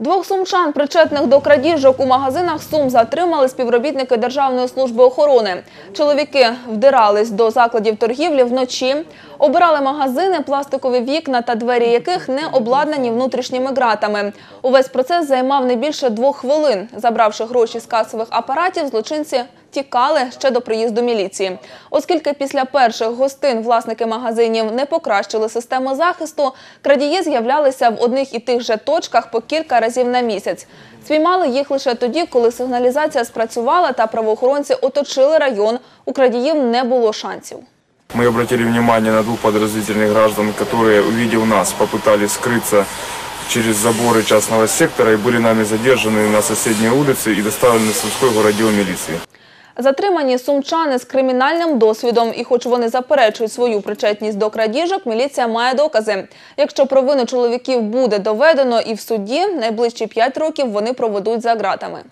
Двох сумчан, причетних до крадіжок у магазинах Сум, затримали співробітники Державної служби охорони. Чоловіки вдирались до закладів торгівлі вночі, обирали магазини, пластикові вікна та двері яких не обладнані внутрішніми ґратами. Увесь процес займав не більше двох хвилин. Забравши гроші з касових апаратів, злочинці тікали ще до приїзду міліції. Оскільки після перших гостин власники магазинів не покращили систему захисту, крадії з'являлися в одних і тих же точках по кілька разів на місяць. Спіймали їх лише тоді, коли сигналізація спрацювала та правоохоронці оточили район. У крадіїв не було шансів. Мы обратили внимание на двух подозрительных граждан, которые, увидев нас, попытались скрыться через заборы частного сектора и были нами задержаны на соседней улице и доставлены в Сумской городдел милиции. Затримані сумчани з кримінальним досвідом, і хоч вони заперечують свою причетність до крадіжок, міліція має докази. Якщо провину чоловіків буде доведено і в суді, найближчі 5 років вони проведуть за ґратами.